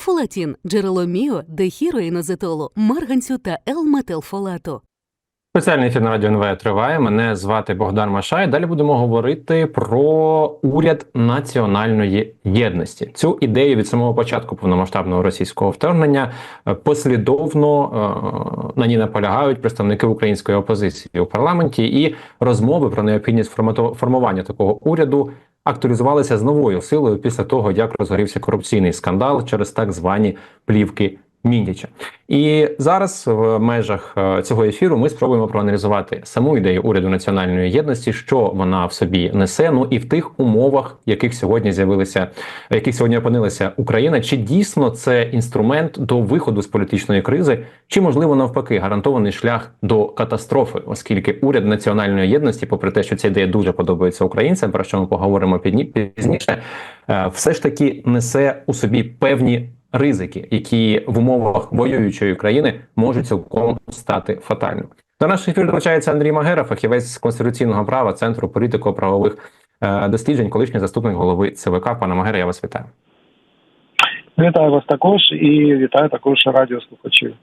Фолатін – джерело міо, дехіроїнозетолу, марганцю та L-метилфолату. Спеціальний ефір на радіо НВ триває. Мене звати Богдан Машай. Далі будемо говорити про уряд національної єдності. Цю ідею від самого початку повномасштабного російського вторгнення е, послідовно е, на ній наполягають представники української опозиції у парламенті, і розмови про необхідність формування такого уряду актуалізувалися з новою силою після того, як розгорівся корупційний скандал через так звані плівки Міндіча. І зараз в межах е, цього ефіру ми спробуємо проаналізувати саму ідею уряду національної єдності, що вона в собі несе. Ну і в тих умовах, яких сьогодні з'явилися, яких сьогодні опинилася Україна, чи дійсно це інструмент до виходу з політичної кризи, чи можливо навпаки гарантований шлях до катастрофи, оскільки уряд національної єдності, попри те, що ця ідея дуже подобається українцям, про що ми поговоримо пізніше, е, все ж таки несе у собі певні ризики, які в умовах воюючої країни можуть цілком стати фатальними. До наших ефір долучається Андрій Магера, фахівець з конституційного права Центру політико-правових е, досліджень, колишній заступник голови ЦВК. Пане Магера, я вас вітаю. Вітаю вас також і вітаю також радіослухачів.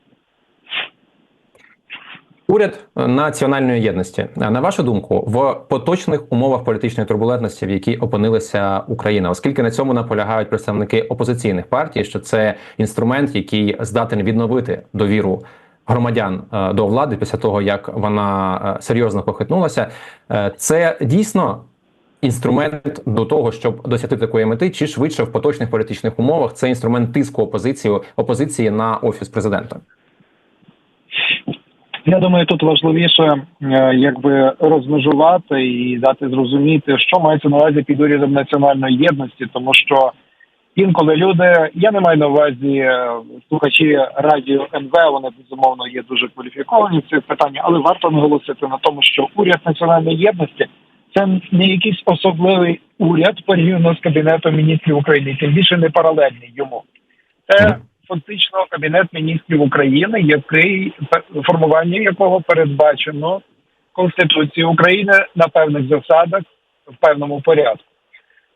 Уряд національної єдності, на вашу думку, в поточних умовах політичної турбулентності, в якій опинилася Україна, оскільки на цьому наполягають представники опозиційних партій, що це інструмент, який здатен відновити довіру громадян е, до влади після того, як вона е, серйозно похитнулася, Е, це дійсно. Інструмент до того, щоб досягти такої мети, чи швидше в поточних політичних умовах це інструмент тиску опозиції опозиції на офіс президента. Я думаю, тут важливіше е, якби розмежувати і дати зрозуміти, що мається на увазі під урядом національної єдності, тому що інколи люди, я не маю на увазі е, слухачі радіо НВ, вони безумовно є дуже кваліфіковані в цих питаннях, але варто наголосити на тому, що уряд національної єдності це не якийсь особливий уряд порівняно з кабінетом міністрів України, тим більше не паралельний йому. Це фактично кабінет міністрів України, який формування якого передбачено Конституцією України на певних засадах в певному порядку.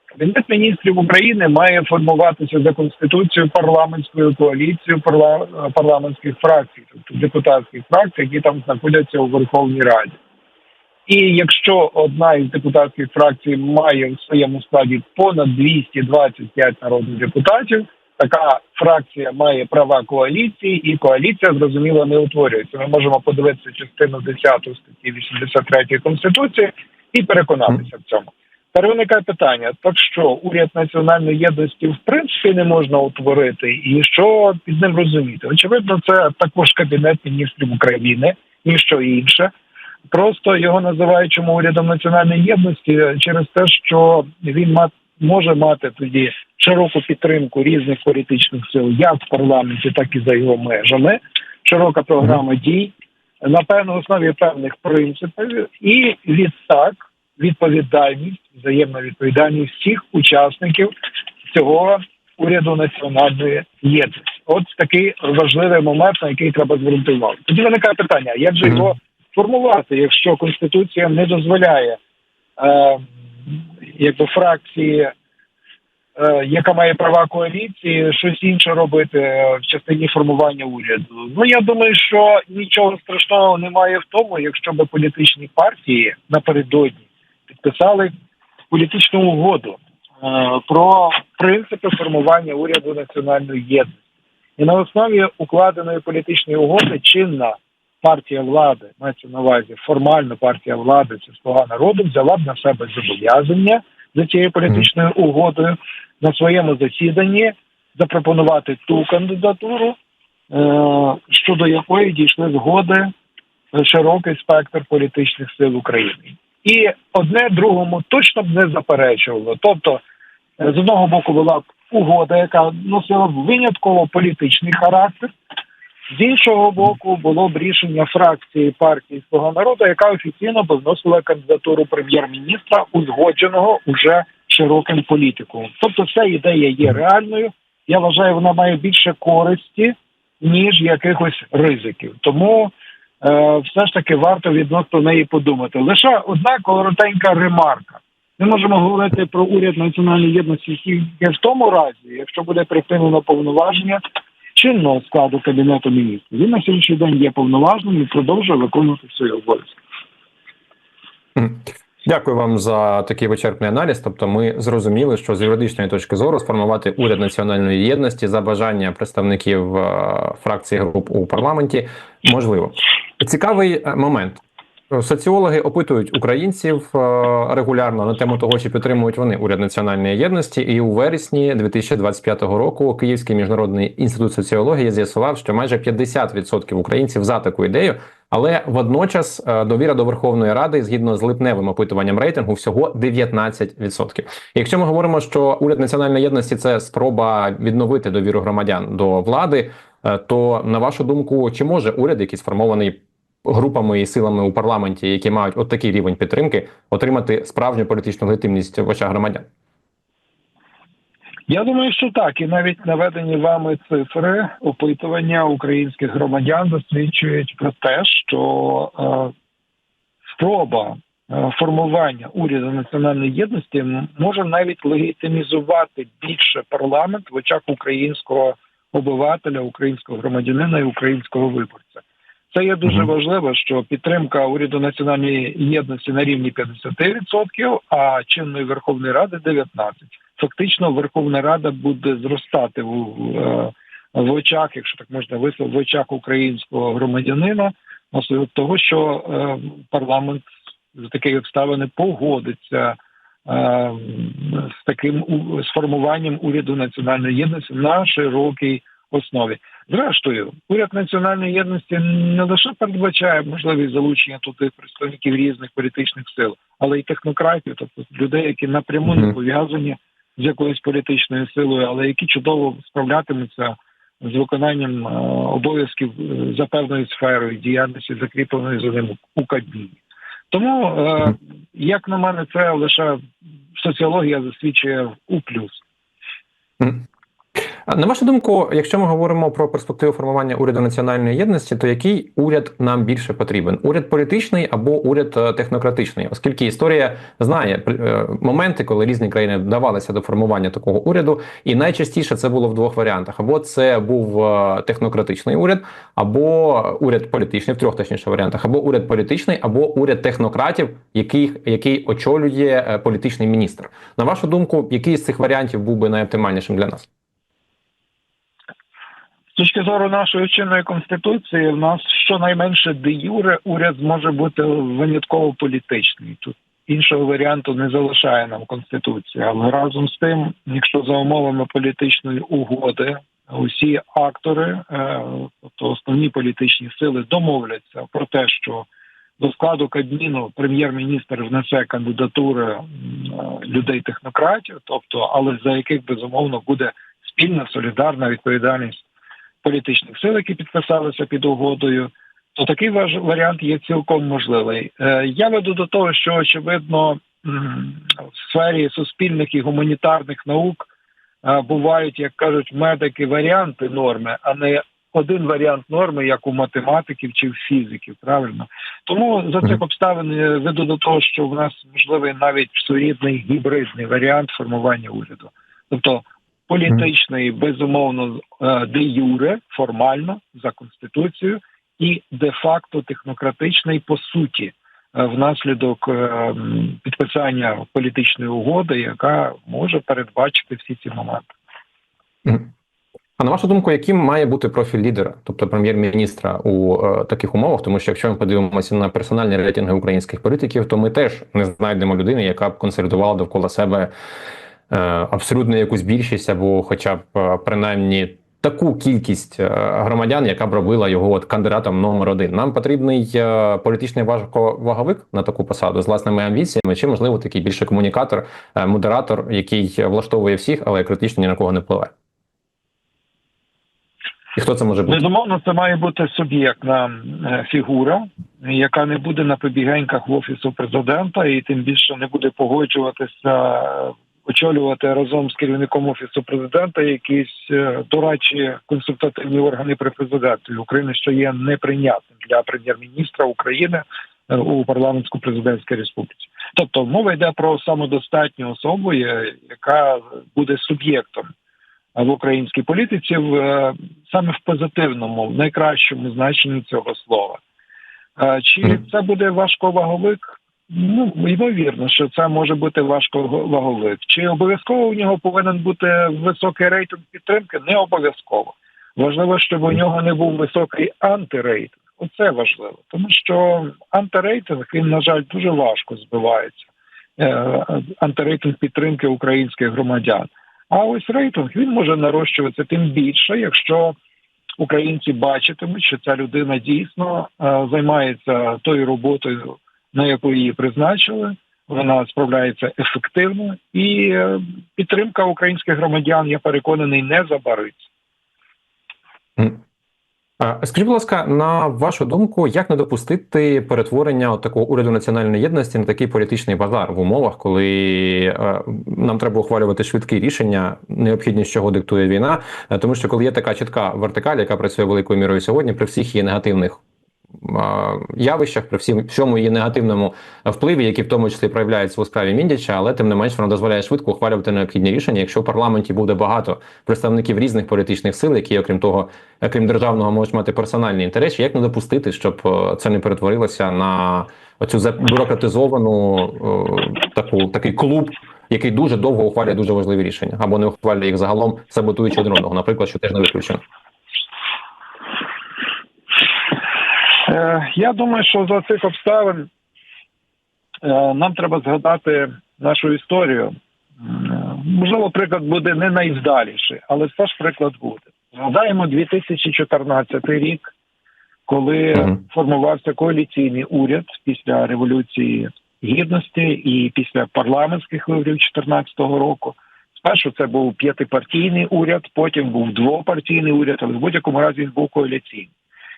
Кабінет міністрів України має формуватися за конституцією парламентською коаліцією парла- парламентських фракцій, тобто депутатських фракцій, які там знаходяться у Верховній Раді. І якщо одна із депутатських фракцій має в своєму складі понад 225 народних депутатів, така фракція має права коаліції, і коаліція зрозуміло не утворюється. Ми можемо подивитися частину 10 статті 83 конституції і переконатися в цьому. Тепер виникає питання: так що уряд національної єдності в принципі не можна утворити, і що під ним розуміти? Очевидно, це також кабінет міністрів України, і що інше. Просто його називають чому урядом національної єдності через те, що він може мати тоді широку підтримку різних політичних сил, як в парламенті, так і за його межами. Широка програма дій на певній основі певних принципів, і відтак відповідальність, взаємна відповідальність всіх учасників цього уряду національної єдності. От такий важливий момент, на який треба звернути увагу. Тоді виникає питання: як же його формувати, якщо конституція не дозволяє е, якби фракції, е, яка має права коаліції, щось інше робити е, в частині формування уряду. Ну я думаю, що нічого страшного немає в тому, якщо би політичні партії напередодні підписали політичну угоду е, про принципи формування уряду національної єдності. І на основі укладеної політичної угоди чинна партія влади, мається на увазі формально партія влади, це слуга народу, взяла б на себе зобов'язання за цією політичною угодою на своєму засіданні запропонувати ту кандидатуру, е, щодо якої дійшли згоди е, широкий спектр політичних сил України. І одне другому точно б не заперечувало. Тобто, е, з одного боку була б угода, яка носила б винятково політичний характер. З іншого боку, було б рішення фракції партії Слуга народу, яка офіційно б вносила кандидатуру прем'єр-міністра, узгодженого уже широким політиком. Тобто, ця ідея є реальною. Я вважаю, вона має більше користі, ніж якихось ризиків. Тому е, все ж таки варто відносно неї подумати. Лише одна коротенька ремарка. Ми можемо говорити про уряд національної єдності тільки в тому разі, якщо буде припинено повноваження чинного складу кабінету міністрів. Він на сьогоднішній день є повноважним і продовжує виконувати свої обов'язки. Дякую вам за такий вичерпний аналіз. Тобто, ми зрозуміли, що з юридичної точки зору сформувати уряд національної єдності за бажання представників е, фракції груп у парламенті можливо. Цікавий е, момент. Соціологи опитують українців е, регулярно на тему того, чи підтримують вони уряд національної єдності, і у вересні 2025 року Київський міжнародний інститут соціології з'ясував, що майже 50% українців за таку ідею. Але водночас е, довіра до Верховної Ради, згідно з липневим опитуванням рейтингу, всього 19%. Якщо ми говоримо, що уряд національної єдності це спроба відновити довіру громадян до влади, е, то на вашу думку, чи може уряд, який сформований групами і силами у парламенті, які мають от такий рівень підтримки, отримати справжню політичну легітимність в очах громадян? Я думаю, що так, і навіть наведені вами цифри опитування українських громадян засвідчують про те, що е, спроба е, формування уряду національної єдності може навіть легітимізувати більше парламент в очах українського обивателя, українського громадянина і українського виборця. Це є дуже важливо, що підтримка уряду національної єдності на рівні 50%, а чинної Верховної Ради 19% фактично Верховна Рада буде зростати в, е, в очах, якщо так можна висловити, в очах українського громадянина, наслідок того, що е, парламент за такі обставини погодиться е, з таким у- з формуванням уряду національної єдності на широкій основі. Зрештою, уряд національної єдності не лише передбачає можливість залучення туди представників різних політичних сил, але й технократів, тобто людей, які напряму не пов'язані з якоюсь політичною силою, але які чудово справлятимуться з виконанням е, обов'язків е, за певною сферою діяльності, закріпленої за ним у Кабміні. Тому, е, як на мене, це лише соціологія засвідчує у плюс. На вашу думку, якщо ми говоримо про перспективу формування уряду національної єдності, то який уряд нам більше потрібен? Уряд політичний або уряд е, технократичний? Оскільки історія знає е, моменти, коли різні країни вдавалися до формування такого уряду, і найчастіше це було в двох варіантах: або це був е, технократичний уряд, або уряд політичний, в трьох точніше варіантах, або уряд політичний, або уряд технократів, який, який очолює політичний міністр. На вашу думку, який з цих варіантів був би найоптимальнішим для нас? Точки зору нашої чинної конституції, в нас щонайменше де юре уряд зможе бути винятково політичний. Тут іншого варіанту не залишає нам конституція. Але разом з тим, якщо за умовами політичної угоди усі актори, е, тобто основні політичні сили, домовляться про те, що до складу Кабміну прем'єр-міністр внесе кандидатури е, людей технократів, тобто, але за яких безумовно буде спільна солідарна відповідальність політичних сил, які підписалися під угодою, то такий варіант є цілком можливий. Е, Я веду до того, що очевидно в сфері суспільних і гуманітарних наук е, бувають, як кажуть, медики варіанти норми, а не один варіант норми, як у математиків чи в фізиків. Правильно, тому за цих обставин я веду до того, що в нас можливий навіть своєрідний гібридний варіант формування уряду, тобто політичний, безумовно, е, де юре, формально за конституцією, і де-факто технократичний по суті, е, внаслідок е, підписання політичної угоди, яка може передбачити всі ці моменти. А на вашу думку, яким має бути профіль лідера, тобто прем'єр-міністра у е, таких умовах? Тому що якщо ми подивимося на персональні рейтинги українських політиків, то ми теж не знайдемо людини, яка б консолідувала довкола себе абсолютно якусь більшість, або хоча б е, принаймні таку кількість е, громадян, яка б робила його от кандидатом номер один. Нам потрібний е, політичний важковаговик на таку посаду з власними амбіціями, чи можливо такий більше комунікатор, е, модератор, який влаштовує всіх, але критично ні на кого не впливає. І хто це може бути? Безумовно, це має бути суб'єктна е, фігура, яка не буде на побігеньках в офісу президента, і тим більше не буде погоджуватися, е, очолювати разом з керівником офісу президента якісь е, дорадчі консультативні органи при президенті України, що є неприйнятним для прем'єр-міністра України е, у парламентсько-президентській республіці. Тобто мова йде про самодостатню особу, е, яка буде суб'єктом в українській політиці в саме в позитивному, в найкращому значенні цього слова. Чи це буде важковаговик? Ну, ймовірно, що це може бути важковаговик. Чи обов'язково у нього повинен бути високий рейтинг підтримки? Не обов'язково. Важливо, щоб у нього не був високий антирейтинг. Оце важливо, тому що антирейтинг він, на жаль, дуже важко збивається. Е, Антирейтинг підтримки українських громадян. А ось рейтинг він може нарощуватися тим більше, якщо українці бачитимуть, що ця людина дійсно е, займається тою роботою, на яку її призначили. Вона справляється ефективно, і е, підтримка українських громадян, я переконаний, не забариться. Скажіть, будь ласка, на вашу думку, як не допустити перетворення такого уряду національної єдності на такий політичний базар в умовах, коли е, нам треба ухвалювати швидкі рішення, необхідність чого диктує війна, Е, тому що коли є така чітка вертикаль, яка працює великою мірою сьогодні, при всіх її негативних явищах, при всім всьому її негативному впливі, які в тому числі проявляються у справі Міндіча, але тим не менш вона дозволяє швидко ухвалювати необхідні рішення. Якщо в парламенті буде багато представників різних політичних сил, які, окрім того, крім державного, можуть мати персональні інтереси, як не допустити, щоб е, це не перетворилося на оцю забюрократизовану е, таку такий клуб, який дуже довго ухвалює дуже важливі рішення, або не ухвалює їх загалом, саботуючи один одного, наприклад, що теж не виключено. Е, Я думаю, що за цих обставин е, нам треба згадати нашу історію. Е, Можливо, приклад буде не найвдаліший, але все ж приклад буде. Згадаємо 2014 рік, коли Мгм. формувався коаліційний уряд після революції гідності і після парламентських виборів 2014 року. Спершу це був п'ятипартійний уряд, потім був двопартійний уряд, але в будь-якому разі він був коаліційний.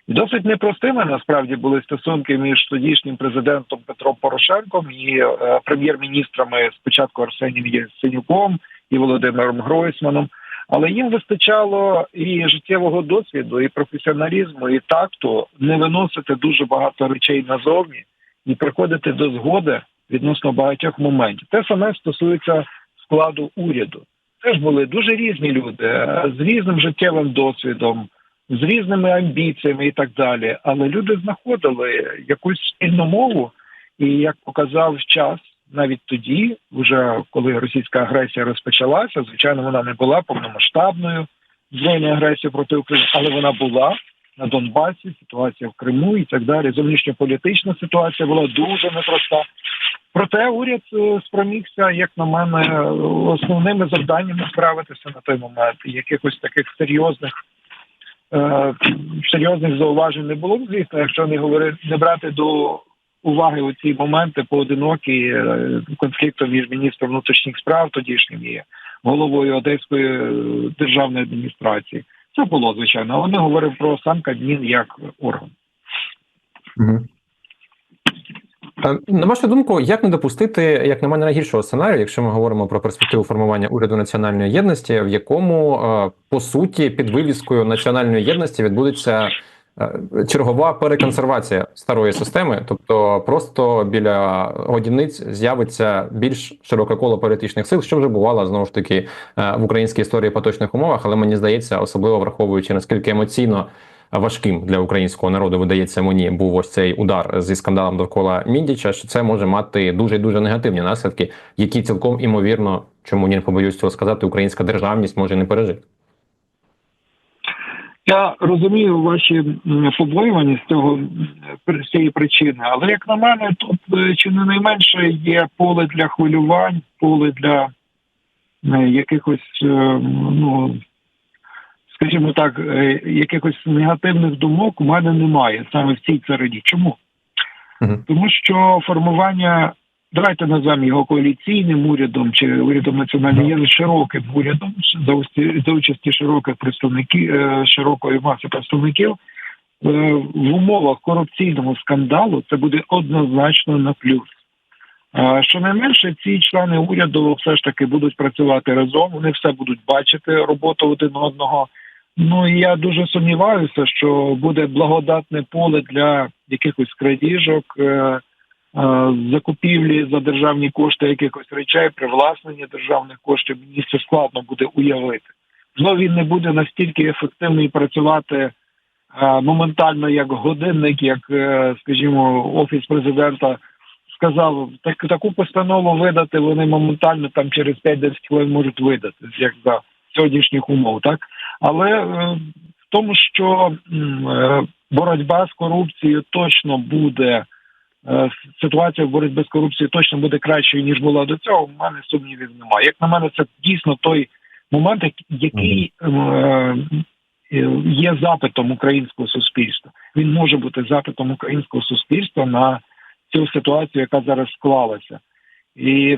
Досить непростими насправді були стосунки між тодішнім президентом Петром Порошенком і е, прем'єр-міністрами спочатку Арсенієм Яценюком і Володимиром Гройсманом. Але їм вистачало і життєвого досвіду, і професіоналізму, і такту не виносити дуже багато речей назовні і приходити до згоди відносно багатьох моментів. Те саме стосується складу уряду. Теж були дуже різні люди е, з різним життєвим досвідом, з різними амбіціями і так далі. Але люди знаходили якусь спільну мову, і як показав час, навіть тоді, вже коли російська агресія розпочалася, звичайно, вона не була повномасштабною збройною агресією проти України, але вона була на Донбасі, ситуація в Криму і так далі. Зовнішньополітична ситуація була дуже непроста. Проте уряд е, спромігся, як на мене, основними завданнями справитися на той момент. Якихось таких серйозних е, серйозних зауважень не було. Звісно, якщо не говорити, не брати до уваги у ці моменти поодинокі е, конфлікту між міністром внутрішніх справ тодішнім і головою Одеської е, державної адміністрації. Це було звичайно, але говорив про сам Кабмін як орган. Е, На вашу думку, як не допустити, як на мене, найгіршого сценарію, якщо ми говоримо про перспективу формування уряду національної єдності, в якому е, по суті під вивіскою національної єдності відбудеться е, чергова переконсервація старої системи, тобто просто біля годівниць з'явиться більш широке коло політичних сил, що вже бувало знову ж таки в українській історії поточних умовах, але мені здається, особливо враховуючи наскільки емоційно важким для українського народу видається мені був ось цей удар зі скандалом довкола Міндіча, що це може мати дуже дуже негативні наслідки, які цілком імовірно, чому ні не побоюсь цього сказати, українська державність може не пережити. Я розумію ваші побоювання з цього з цієї причини, але як на мене, тут е, чи не найменше є поле для хвилювань, поле для якихось, е, ну скажімо так, е, якихось негативних думок у мене немає саме в цій царині. Чому? Мгм. Тому що формування, давайте назвемо його коаліційним урядом чи урядом національної єдності, широким урядом за участі широких представників е, широкої маси представників е, в умовах корупційного скандалу це буде однозначно на плюс. Щонайменше ці члени уряду все ж таки будуть працювати разом. Вони все будуть бачити роботу один одного. Ну і я дуже сумніваюся, що буде благодатне поле для якихось крадіжок, е, е, закупівлі за державні кошти якихось речей, привласнення державних коштів. Мені це складно буде уявити. Знову він не буде настільки ефективний працювати е, моментально, як годинник, як, скажімо, офіс президента сказав, так, таку постанову видати вони моментально там через 5-10 хвилин можуть видати, як за сьогоднішніх умов, так? Але е, в тому, що е, боротьба з корупцією точно буде, е, ситуація в боротьбі з корупцією точно буде кращою, ніж була до цього, в мене сумнівів немає. Як на мене, це дійсно той момент, який є запитом українського суспільства. Він може бути запитом українського суспільства на цю ситуацію, яка зараз склалася. І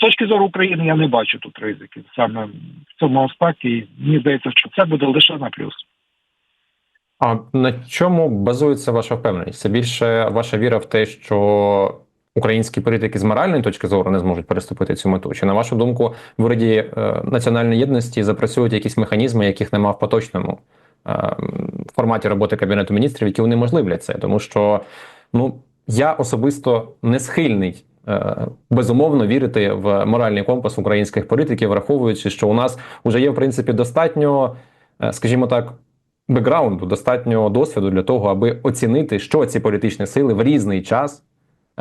точки зору України я не бачу тут ризиків саме в цьому аспекті. І Мені здається, що це буде лише на плюс. А на чому базується ваша впевненість? Це більше ваша віра в те, що українські політики з моральної точки зору не зможуть переступити цю мету? Чи на вашу думку, в уряді е, національної єдності запрацюють якісь механізми, яких нема в поточному е, форматі роботи кабінету міністрів, які унеможливлять це? Тому що ну я особисто не схильний. Е, Безумовно вірити в моральний компас українських політиків, враховуючи, що у нас вже є в принципі достатньо, е, скажімо так, бекграунду, достатньо досвіду для того, аби оцінити, що ці політичні сили в різний час,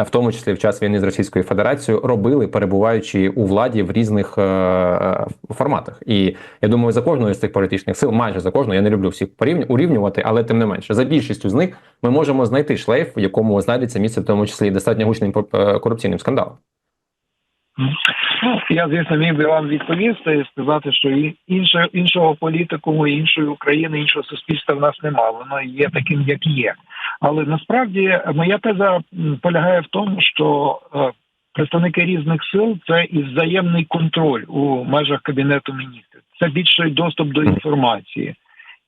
в тому числі в час війни з Російською Федерацією, робили, перебуваючи у владі в різних е, е, форматах. І я думаю, за кожною з цих політичних сил, майже за кожною, я не люблю всіх порівню урівнювати, але тим не менше, за більшістю з них ми можемо знайти шлейф, в якому знайдеться місце, в тому числі достатньо гучним е, корупційним скандалом. Ну, я, звісно, міг би вам відповісти і сказати, що інше, іншого політикуму, іншої України, іншого суспільства в нас немає. Воно є таким, як є. Але насправді моя теза полягає в тому, що е, представники різних сил це і взаємний контроль у межах кабінету міністрів. Це більший доступ до інформації.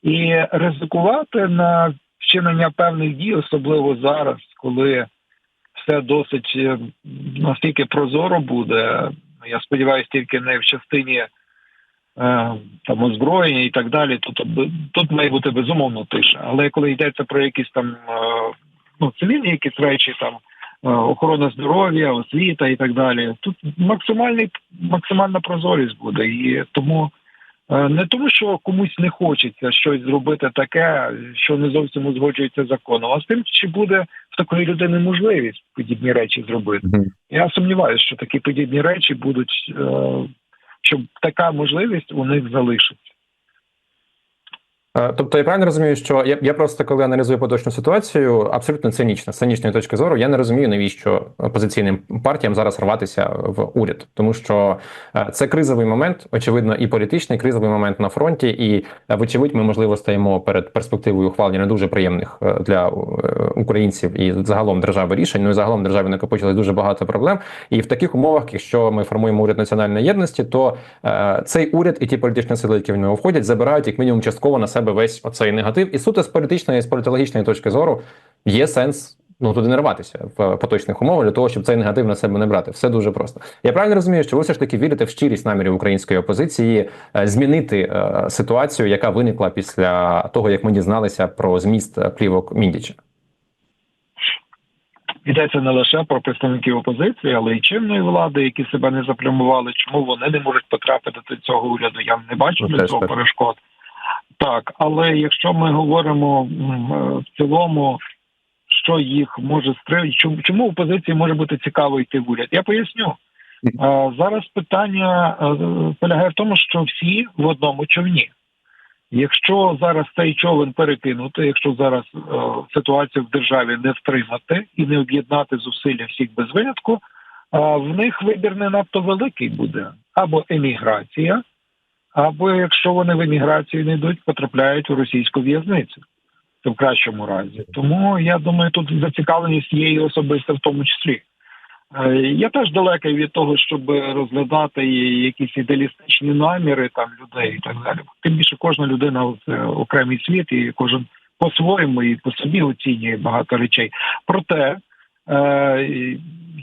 І ризикувати на вчинення певних дій, особливо зараз, коли все досить е, настільки прозоро буде. Я сподіваюся, тільки не в частині е, там озброєння і так далі. Тут тут має бути безумовно тиша. Але коли йдеться про якісь там е, ну цивільні якісь речі, там охорона здоров'я, освіта і так далі, тут максимальний максимальна прозорість буде. І тому не тому, що комусь не хочеться щось зробити таке, що не зовсім узгоджується законом, а з тим, чи буде в такої людини можливість подібні речі зробити. Я сумніваюся, що такі подібні речі будуть, е, щоб така можливість у них залишиться. Е, Тобто я правильно розумію, що я, я просто коли аналізую поточну ситуацію, абсолютно цинічно, з цинічної точки зору, я не розумію, навіщо опозиційним партіям зараз рватися в уряд, тому що е, це кризовий момент, очевидно, і політичний кризовий момент на фронті, і е, вочевидь, ми можливо стаємо перед перспективою ухвалення не дуже приємних для українців і загалом держави рішень. Ну і загалом державі накопичилось дуже багато проблем. І в таких умовах, якщо ми формуємо уряд національної єдності, то цей уряд і ті політичні сили, які в нього входять, забирають як мінімум частково на себе весь оцей негатив. І суто з політичної і з політологічної точки зору є сенс. Ну туди не рватися в поточних умовах для того, щоб цей негатив на себе не брати. Все дуже просто. Я правильно розумію, що ви все ж таки вірите в щирість намірів української опозиції е, змінити е, ситуацію, яка виникла після того, як ми дізналися про зміст е, плівок Міндіча. Йдеться не лише про представників опозиції, але й чинної влади, які себе не заплямували. Чому вони не можуть потрапити до цього уряду? Я не бачу Ну, для цього перешкод. Так, але якщо ми говоримо е, в цілому, що їх може стримати, чому, опозиції може бути цікаво йти в уряд? Я поясню. Е, Зараз питання е, полягає в тому, що всі в одному човні. Якщо зараз цей човен перекинути, якщо зараз ситуацію в державі не втримати і не об'єднати зусилля всіх без винятку, в них вибір не надто великий буде або еміграція, або якщо вони в еміграцію не йдуть, потрапляють у російську в'язницю. В кращому разі. Тому я думаю, тут зацікавленість є і особиста в тому числі. Е, Я теж далекий від того, щоб розглядати якісь ідеалістичні наміри там людей і так далі. Тим більше кожна людина це окремий світ, і кожен по-своєму і по собі оцінює багато речей. Проте е,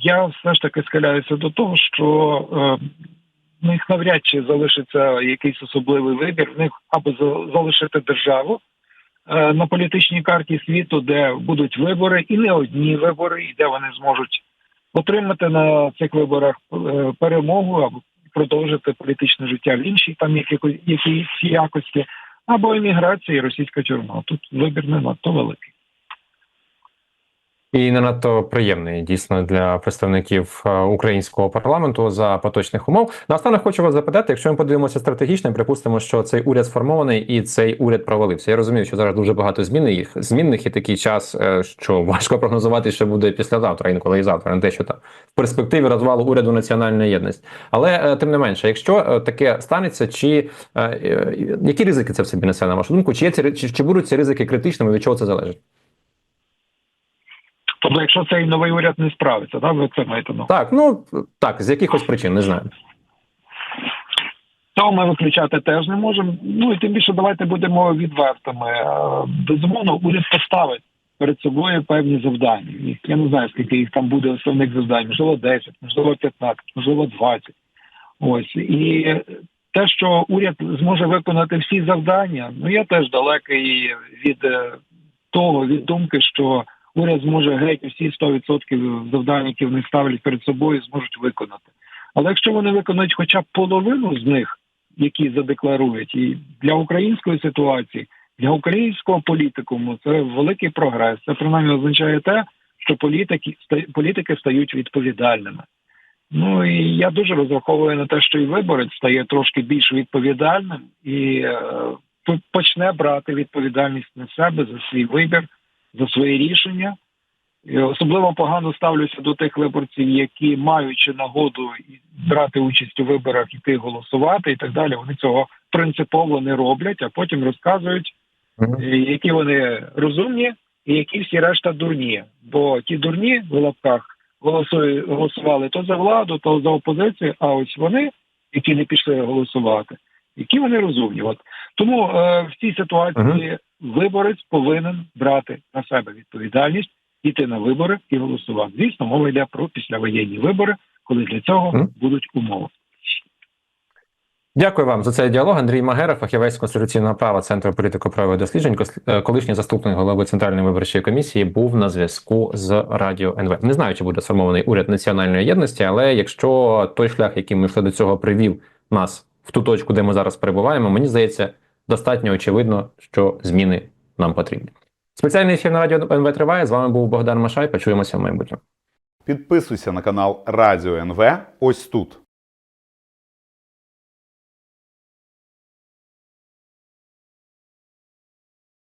я все ж таки схиляюся до того, що е, в них навряд чи залишиться якийсь особливий вибір. В них або за- залишити державу е, на політичній карті світу, де будуть вибори, і не одні вибори, і де вони зможуть отримати на цих виборах е, перемогу або продовжити політичне життя в іншій там якійсь якості, або еміграція і російська тюрма. Тут вибір не надто великий. І не надто приємний дійсно для представників е, українського парламенту за поточних умов. Наостанок хочу вас запитати, якщо ми подивимося стратегічно, припустимо, що цей уряд сформований і цей уряд провалився. Я розумію, що зараз дуже багато змін їх змінних і такий час, е, що важко прогнозувати, що буде післязавтра, інколи і завтра, не те, що там в перспективі розвалу уряду національної єдності. Але е, тим не менше, якщо таке станеться, чи які ризики це в собі несе на вашу думку? Чи є ці чи, чи будуть ці ризики критичними? Від чого це залежить? Тобто, якщо цей новий уряд не справиться, да, ви це маєте увазі? Так, ну так, з якихось причин не знаю. Цього ми виключати теж не можемо. Ну і тим більше давайте будемо відвертими. Е, Безумовно, уряд поставить перед собою певні завдання. Я не знаю, скільки їх там буде основних завдань, можливо, 10, можливо, 15, можливо, 20. Ось і те, що уряд зможе виконати всі завдання, ну я теж далекий від е, того, від думки, що уряд зможе геть усі 100% завдань, які вони ставлять перед собою, зможуть виконати. Але якщо вони виконують хоча б половину з них, які задекларують, і для української ситуації, для українського політикуму це великий прогрес. Це принаймні означає те, що політики політики стають відповідальними. Ну і я дуже розраховую на те, що і виборець стає трошки більш відповідальним і е, по- почне брати відповідальність на себе за свій вибір, за свої рішення. Особливо погано ставлюся до тих виборців, які маючи нагоду брати участь у виборах, іти голосувати і так далі. Вони цього принципово не роблять, а потім розказують, е, які вони розумні і які всі решта дурні. Бо ті дурні в лапках голосували то за владу, то за опозицію. А ось вони, які не пішли голосувати, які вони розумні. От тому е, в цій ситуації виборець повинен брати на себе відповідальність, іти на вибори і голосувати. Звісно, мова йде про післявоєнні вибори, коли для цього Мгм. будуть умови. Дякую вам за цей діалог. Андрій Магера, фахівець конституційного права Центру політико-правових досліджень, е, колишній заступник голови Центральної виборчої комісії, був на зв'язку з Радіо НВ. Не знаю, чи буде сформований уряд національної єдності, але якщо той шлях, яким ми йшли до цього, привів нас в ту точку, де ми зараз перебуваємо, мені здається, достатньо очевидно, що зміни нам потрібні. Спеціальний ефір на радіо НВ триває. З вами був Богдан Машай. Почуємося в майбутньому. Підписуйся на канал Радіо НВ ось тут.